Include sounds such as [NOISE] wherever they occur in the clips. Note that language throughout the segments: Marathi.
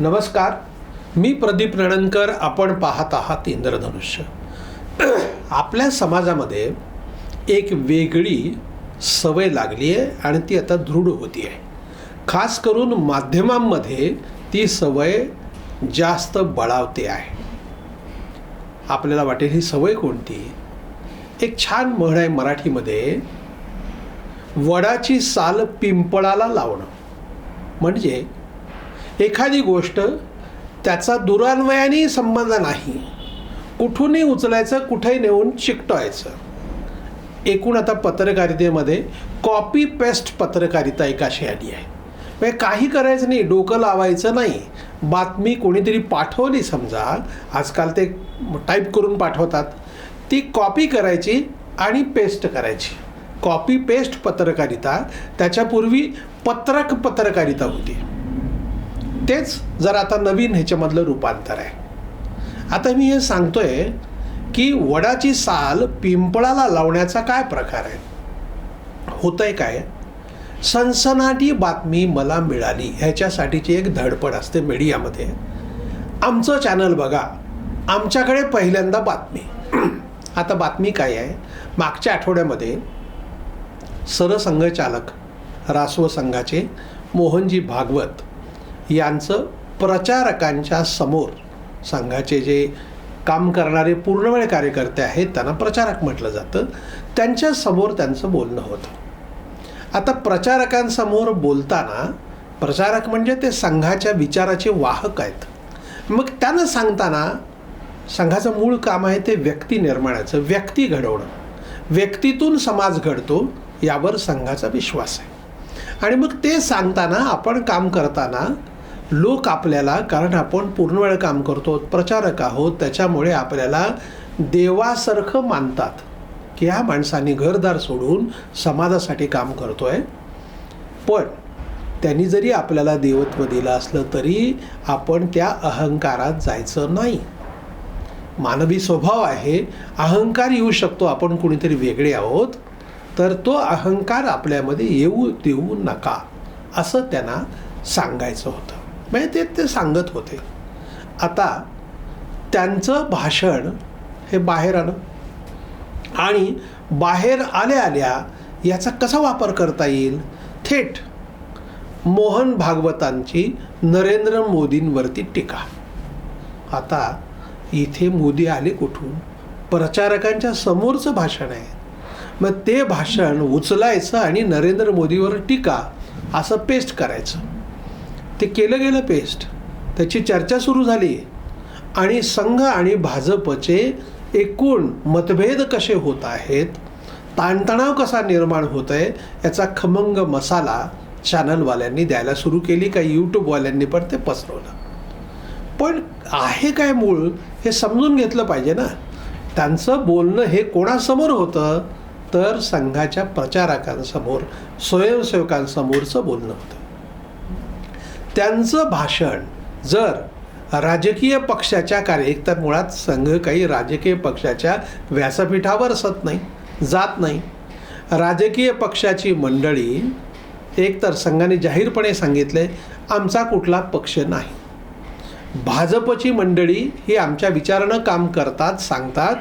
नमस्कार. मी प्रदीप रणणकर आपण पाहत आहात इंद्रधनुष्य. आपल्या समाजामध्ये एक वेगळी सवय लागली आहे आणि ती आता दृढ होती आहे. खास करून माध्यमांमध्ये ती सवय जास्त बळावते आहे. आपल्याला वाटेल ही सवय कोणती? एक छान म्हण आहे मराठीमध्ये वडाची साल पिंपळाला लावणं. म्हणजे एखादी गोष्ट त्याचा दुरान्वयाने संबंध नाही. कुठूनही उचलायचं कुठेही नेऊन चिकटवायचं. एकूण आता पत्रकारितेमध्ये कॉपी पेस्ट पत्रकारिता एक अशी आली आहे. म्हणजे काही करायचं नाही डोकं लावायचं नाही. बातमी कोणीतरी पाठवली समजा आजकाल ते टाईप करून पाठवतात. ती कॉपी करायची आणि पेस्ट करायची. कॉपी पेस्ट पत्रकारिता त्याच्यापूर्वी पत्रक पत्रकारिता होती. तेच जर आता नवीन ह्याच्यामधलं रूपांतर आहे. आता मी हे सांगतोय की वडाची साल पिंपळाला लावण्याचा काय प्रकार आहे? होतंय काय? सनसनाटी बातमी मला मिळाली. ह्याच्यासाठीची एक धडपड असते मीडियामध्ये. आमचं चॅनल बघा. आमच्याकडे पहिल्यांदा बातमी. [CLEARS THROAT] आता बातमी काय आहे? मागच्या आठवड्यामध्ये सरसंघचालक रासव संघाचे मोहनजी भागवत यांचं प्रचारकांच्या समोर संघाचे जे काम करणारे पूर्णवेळ कार्यकर्ते आहेत त्यांना प्रचारक म्हटलं जातं. त्यांच्यासमोर त्यांचं बोलणं होतं. आता प्रचारकांसमोर बोलताना प्रचारक म्हणजे ते संघाच्या विचाराचे वाहक आहेत. मग त्यांना सांगताना संघाचं मूळ काम आहे ते व्यक्ती निर्माणाचं व्यक्ती घडवणं. व्यक्तीतून समाज घडतो यावर संघाचा विश्वास आहे. आणि मग ते सांगताना आपण काम करताना लोक आपल्याला कारण आपण पूर्ण वेळ काम करतो प्रचारक आहोत त्याच्यामुळे आपल्याला देवासारखं मानतात. की ह्या माणसाने घरदार सोडून समाजासाठी काम करतोय. पण त्यांनी जरी आपल्याला देवत्व दिलं असलं तरी आपण त्या अहंकारात जायचं नाही. मानवी स्वभाव आहे अहंकार येऊ शकतो आपण कुणीतरी वेगळे आहोत तर तो अहंकार आपल्यामध्ये येऊ देऊ नका असं त्यांना सांगायचं होतं. म्हणजे ते ते सांगत होते. आता त्यांचं भाषण हे बाहेर आलं. आणि बाहेर आल्या आल्या याचा कसा वापर करता येईल? थेट मोहन भागवतांची नरेंद्र मोदींवरती टीका. आता इथे मोदी आले कुठून? प्रचारकांच्या समोरचं भाषण आहे. मग ते भाषण उचलायचं आणि नरेंद्र मोदीवर टीका असं पेस्ट करायचं. ते केलं गेलं पेस्ट त्याची चर्चा सुरू झाली. आणि संघ आणि भाजपचे एकूण मतभेद कसे होत आहेत ताणतणाव कसा निर्माण होत आहे याचा खमंग मसाला चॅनलवाल्यांनी द्यायला सुरू केली काही यूट्यूबवाल्यांनी पण ते पसरवलं. पण आहे काय मूळ हे समजून घेतलं पाहिजे ना. त्यांचं बोलणं हे कोणासमोर होतं तर संघाच्या प्रचारकांसमोर स्वयंसेवकांसमोरचं बोलणं होतं. त्यांचं भाषण जर राजकीय पक्षाच्या कार्य तर मुळात संघ काही राजकीय पक्षाच्या व्यासपीठावर असत नाही जात नाही. राजकीय पक्षाची मंडळी एकतर संघाने जाहीरपणे सांगितले आमचा कुठला पक्ष नाही. भाजपची मंडळी ही आमच्या विचारानं काम करतात सांगतात.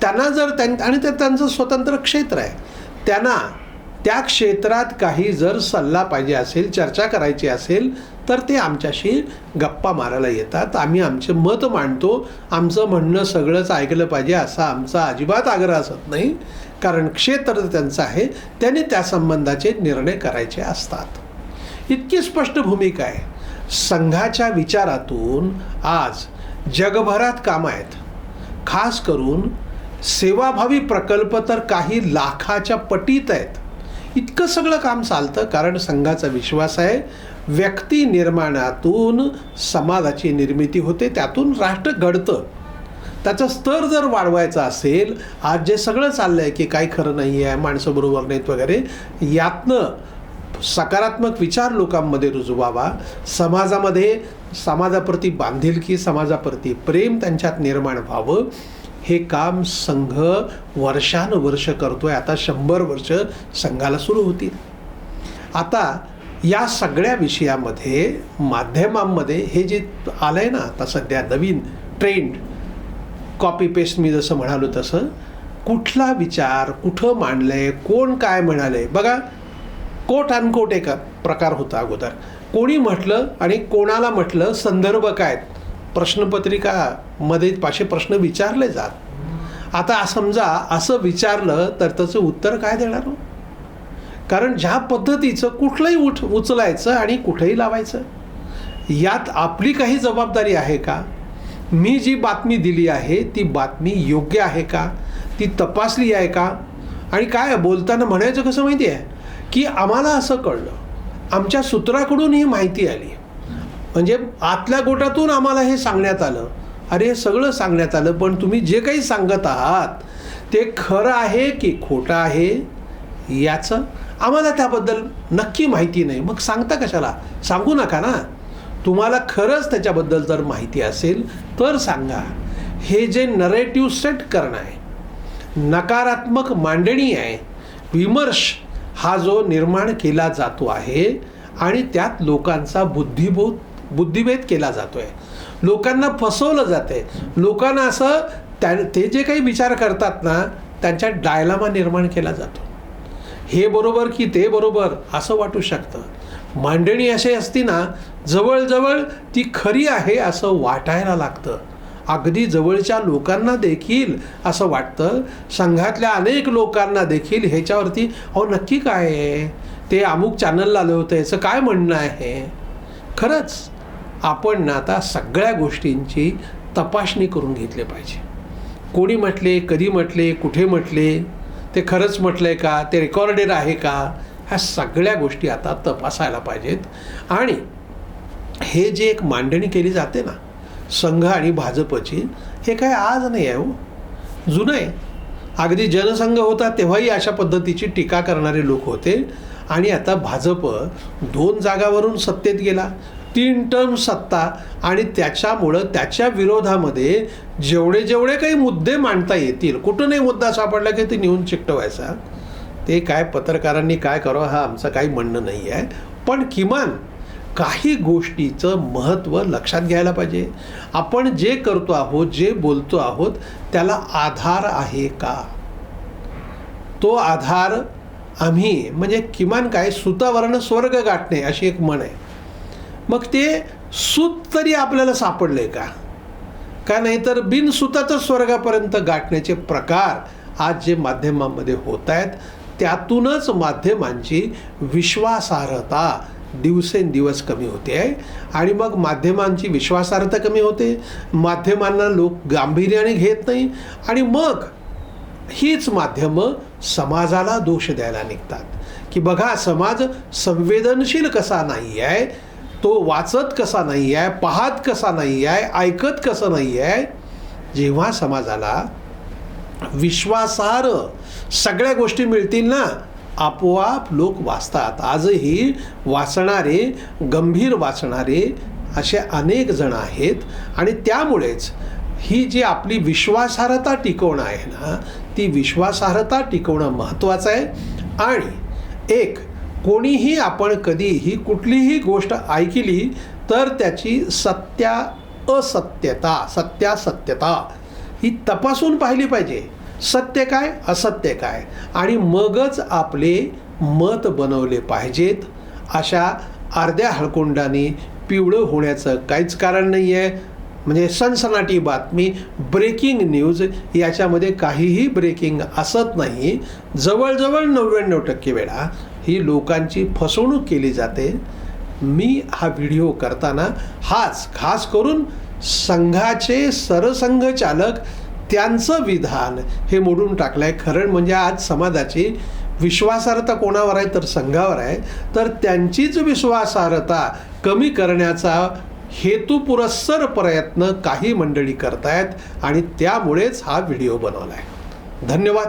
त्यांना जर त्यां आणि ते त्यांचं स्वतंत्र क्षेत्र आहे. त्यांना त्या क्षेत्रात काही जर सल्ला पाहिजे असेल चर्चा करायची असेल तर ते आमच्याशी गप्पा मारायला येतात. आम्ही आमचे मत मांडतो. आमचं म्हणणं सगळंच ऐकलं पाहिजे असा आमचा अजिबात आग्रह असत नाही. कारण क्षेत्र त्यांचं आहे त्यांनी त्या संबंधाचे निर्णय करायचे असतात. इतकी स्पष्ट भूमिका आहे. संघाच्या विचारातून आज जगभरात काम आहेत. खास करून सेवाभावी प्रकल्प तर काही लाखाच्या पटीत आहेत. इतकं सगळं काम चालतं कारण संघाचा विश्वास आहे. व्यक्ती निर्माणातून समाजाची निर्मिती होते त्यातून राष्ट्र घडतं. त्याचं स्तर जर वाढवायचा असेल आज जे सगळं चाललं आहे की काही खरं नाही आहे माणसं बरोबर नाहीत वगैरे यातनं सकारात्मक विचार लोकांमध्ये रुजवावा. समाजामध्ये समाजाप्रती बांधिलकी समाजाप्रती प्रेम त्यांच्यात निर्माण व्हावं. हे काम संघ वर्षानुवर्ष करतोय. आता शंभर वर्ष संघाला सुरू होतील. आता या सगळ्या विषयामध्ये माध्यमांमध्ये हे जे आलं आहे ना आता सध्या नवीन ट्रेंड कॉपी पेस्ट मी जसं म्हणालो तसं कुठला विचार कुठं मांडलंय कोण काय म्हणाले बघा कोट अनकोट एक प्रकार होता अगोदर. कोणी म्हटलं आणि कोणाला म्हटलं संदर्भ काय? प्रश्नपत्रिकामध्ये पाचशे प्रश्न विचारले जात. आता समजा असं विचारलं तर त्याचं उत्तर काय देणार हो? कारण ज्या पद्धतीचं कुठलंही उठ उचलायचं आणि कुठेही लावायचं यात आपली काही जबाबदारी आहे का? मी जी बातमी दिली आहे ती बातमी योग्य आहे का? ती तपासली आहे का? आणि काय बोलताना म्हणायचं कसं माहिती आहे? की आम्हाला असं कळलं आमच्या सूत्राकडून ही माहिती आली. म्हणजे आतल्या गोटातून आम्हाला हे सांगण्यात आलं. अरे हे सगळं सांगण्यात आलं पण तुम्ही जे काही सांगत आहात ते खरं आहे की खोटं आहे याचं आम्हाला त्याबद्दल नक्की माहिती नाही. मग सांगता कशाला? सांगू नका ना. तुम्हाला खरंच त्याच्याबद्दल जर माहिती असेल तर सांगा. हे जे नरेटिव्ह सेट करणं आहे नकारात्मक मांडणी आहे विमर्श हा जो निर्माण केला जातो आहे आणि त्यात लोकांचा बुद्धिबोध बुद्धिभेद केला जातो आहे लोकांना फसवलं जाते लोकांना असं त्या ते जे काही विचार करतात ना त्यांच्या डायलामा निर्माण केला जातो. हे बरोबर की ते बरोबर असं वाटू शकतं. मांडणी अशी असती ना जवळजवळ ती खरी आहे असं वाटायला लागतं. अगदी जवळच्या लोकांना देखील असं वाटतं. संघातल्या अनेक लोकांना देखील ह्याच्यावरती अहो नक्की काय आहे? ते अमुक चॅनलला आलं होतं याचं काय म्हणणं आहे? खरंच आपण ना आता सगळ्या गोष्टींची तपासणी करून घेतली पाहिजे. कोणी म्हटले कधी म्हटले कुठे म्हटले ते खरंच म्हटलं आहे का? ते रेकॉर्डेड आहे का? ह्या सगळ्या गोष्टी आता तपासायला पाहिजेत. आणि हे जे एक मांडणी केली जाते ना संघ आणि भाजपची हे काय आज नाही आहे हो. जुनं आहे. अगदी जनसंघ होता तेव्हाही अशा पद्धतीची टीका करणारे लोक होते. आणि आता भाजप दोन जागावरून सत्तेत गेला. तीन टर्म सत्ता आणि त्याच्यामुळं त्याच्या विरोधामध्ये जेवढे जेवढे काही मुद्दे मांडता येतील कुठूनही मुद्दा सापडला की ते नेऊन चिकटवायचा. ते काय पत्रकारांनी काय करावं हा आमचं काही म्हणणं नाही आहे. पण किमान काही गोष्टीचं महत्त्व लक्षात घ्यायला पाहिजे. आपण जे करतो आहोत जे बोलतो आहोत त्याला आधार आहे का? तो आधार आम्ही म्हणजे किमान काय सुतावरनं स्वर्ग गाठणे अशी एक म्हण आहे. मग ते सूत तरी आपल्याला सापडले का? का नाही तर बिनसुताचं स्वर्गापर्यंत गाठण्याचे प्रकार आज जे माध्यमांमध्ये होत आहेत त्यातूनच माध्यमांची विश्वासार्हता दिवसेंदिवस कमी होते आहे. आणि मग माध्यमांची विश्वासार्हता कमी होते माध्यमांना लोक गांभीर्याने घेत नाही आणि मग हीच माध्यमं समाजाला दोष द्यायला निघतात. की बघा समाज संवेदनशील कसा नाही आहे तो वाचत कसा नाही आहे पाहत कसा नाही आहे ऐकत कसं नाही आहे जेव्हा समाजाला विश्वासार्ह सगळ्या गोष्टी मिळतील ना आपोआप लोक वाचतात. आजही वाचणारे गंभीर वाचणारे असे अनेक जण आहेत आणि त्यामुळेच ही जी आपली विश्वासार्हता टिकवणं आहे ना ती विश्वासार्हता टिकवणं महत्त्वाचं आहे. आणि एक कोणीही आपण कधीही कुठलीही गोष्ट ऐकली तर त्याची सत्या असत्यता सत्यासत्यता ही तपासून पाहिली पाहिजे. सत्य काय? असत्य काय? आणि मगच आपले मत बनवले पाहिजेत. अशा अर्ध्या हळकुंडाने पिवळं होण्याचं काहीच कारण नाही आहे म्हणजे सनसनाटी बातमी ब्रेकिंग न्यूज याच्यामध्ये काहीही ब्रेकिंग असत नाही. जवळजवळ नव्याण्णव टक्के वेळा ही लोकांची फसवणूक केली जाते. मी हा व्हिडिओ करताना हाच खास करून संघाचे सरसंघ चालक त्यांचं विधान हे मोडून टाकलं आहे खरं म्हणजे आज समाजाची विश्वासार्हता कोणावर आहे तर संघावर आहे. तर त्यांचीच विश्वासार्हता कमी करण्याचा हेतुपुरस्सर प्रयत्न काही मंडळी करतायत आणि त्यामुळेच हा व्हिडिओ बनवला आहे धन्यवाद.